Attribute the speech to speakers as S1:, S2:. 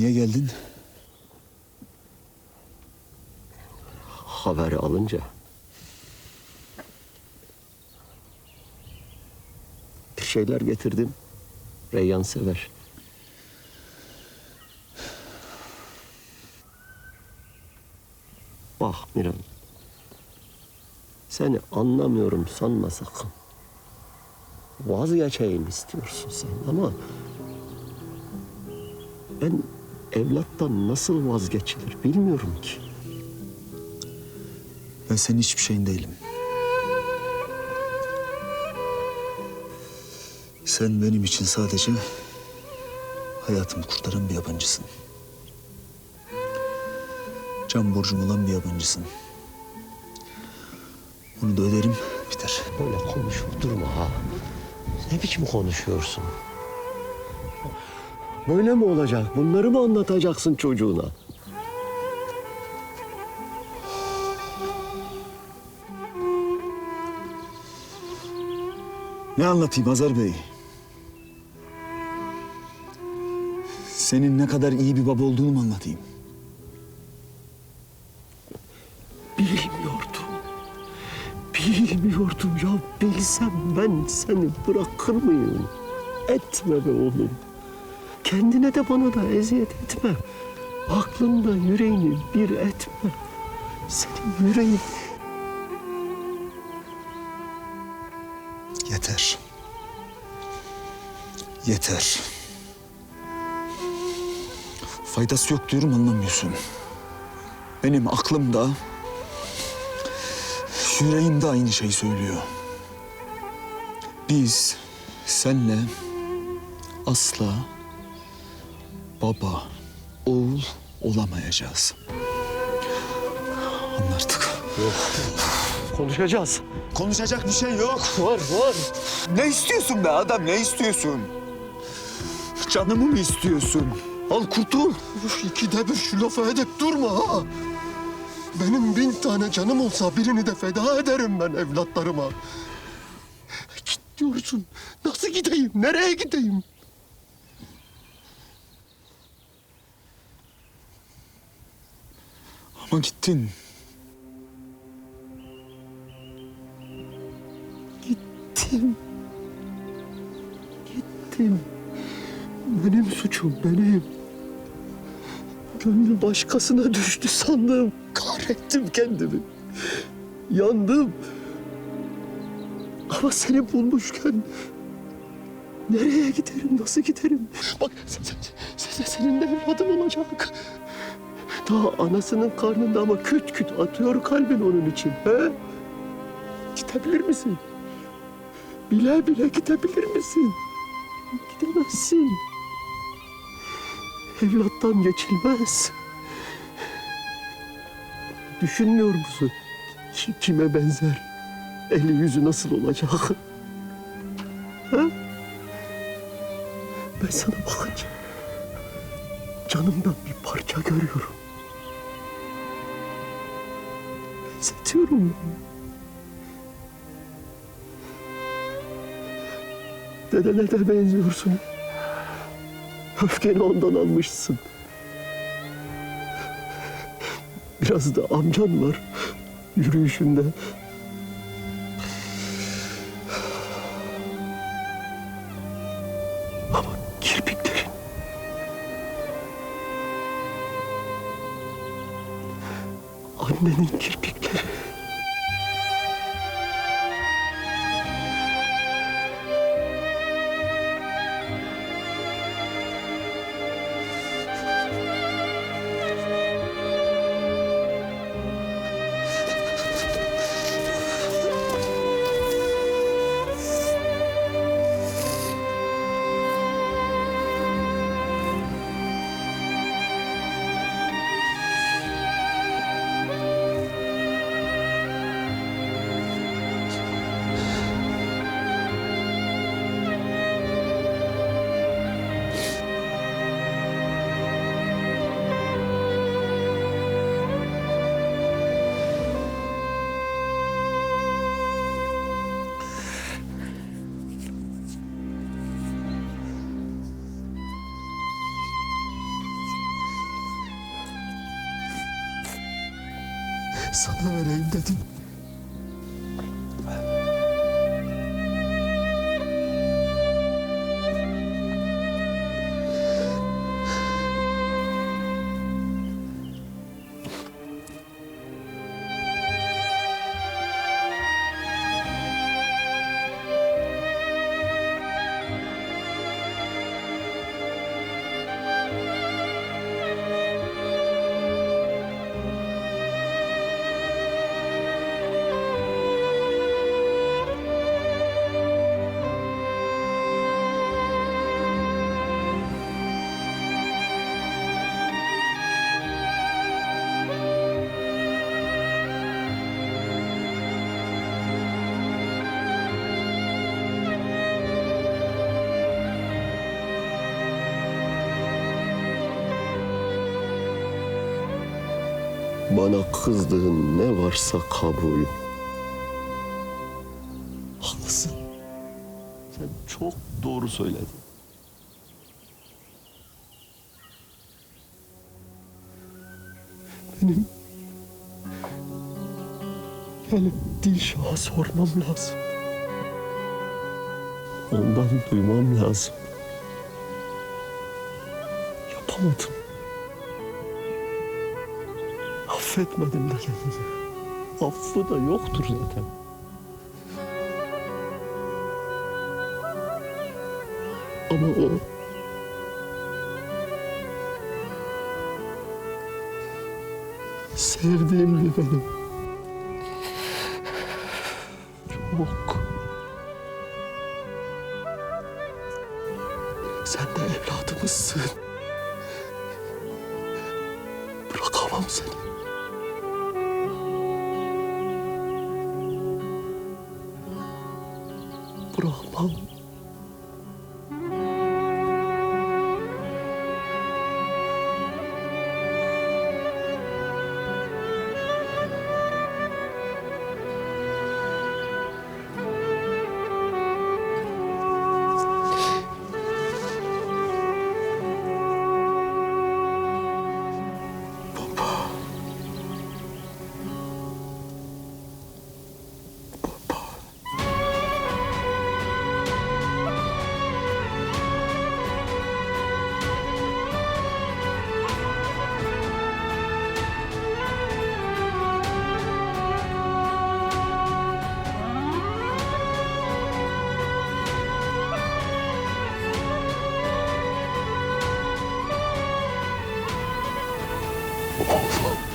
S1: Niye geldin?
S2: Haberi alınca bir şeyler getirdim. Reyyan sever. Bak Miran. Seni anlamıyorum sanma sakın. Vazgeçeyim istiyorsun sen ama ben evlattan nasıl vazgeçilir bilmiyorum ki.
S1: Ben senin hiçbir şeyin değilim. Sen benim için sadece hayatımı kurtaran bir yabancısın. Can borcum olan bir yabancısın. Onu da öderim, biter.
S2: Böyle konuşup durma ha. Ne biçim konuşuyorsun? Böyle mi olacak? Bunları mı anlatacaksın çocuğuna?
S1: Ne anlatayım Azar Bey? Senin ne kadar iyi bir baba olduğunu mu anlatayım?
S2: Bilmiyordum. Bilmiyordum ya. Bilsem ben seni bırakır mıyım? Etme be oğlum. Kendine de bana da eziyet etme. Aklında yüreğini bir etme. Senin yüreğin
S1: Yeter. Yeter. Faydası yok diyorum anlamıyorsun. Benim aklım da yüreğim de aynı şeyi söylüyor. Biz senle asla baba, oğul olamayacağız. Anla artık.
S2: konuşacağız.
S1: Konuşacak bir şey yok.
S2: Var var.
S1: Ne istiyorsun be adam ne istiyorsun? Canımı mı istiyorsun?
S3: Al kurtul. Üf, İkide bir şu lafı edip durma ha. Benim bin tane canım olsa birini de feda ederim ben evlatlarıma. Git diyorsun. Nasıl gideyim? Nereye gideyim?
S1: Ama gittin.
S3: Gittim. Gittim. Benim suçum benim. Gönlü başkasına düştü sandım. Kahrettim kendimi. Yandım. Ama seni bulmuşken nereye giderim, nasıl giderim? Bak sen, sen, sen- senin de evladın olacak. Daha anasının karnında ama küt küt atıyor kalbin onun için. He? Gidebilir misin? Bile bile gidebilir misin? Gidemezsin. Evlattan geçilmez. Düşünmüyor musun? Ki- Kime benzer? Eli yüzü nasıl olacak? Ha? Ben sana bakınca canımdan bir parça görüyorum. Benzetiyorum ben. Dedene de benziyorsun. Öfkeni ondan almışsın. Biraz da amcan var yürüyüşünde. Ama kirpiklerin... Annenin kirpikleri. Sana vereyim dedim. Bana kızdığın ne varsa kabul. Haklısın. Sen çok doğru söyledin. Benim gelip Dilşah'a sormam lazım. Ondan duymam lazım. Yapamadım. Affetmedim de kendimi. Affı da yoktur zaten. Ama o sevdiğimdi benim. Çok. Sen de evladımızsın. Bırakamam seni. Oh. 宝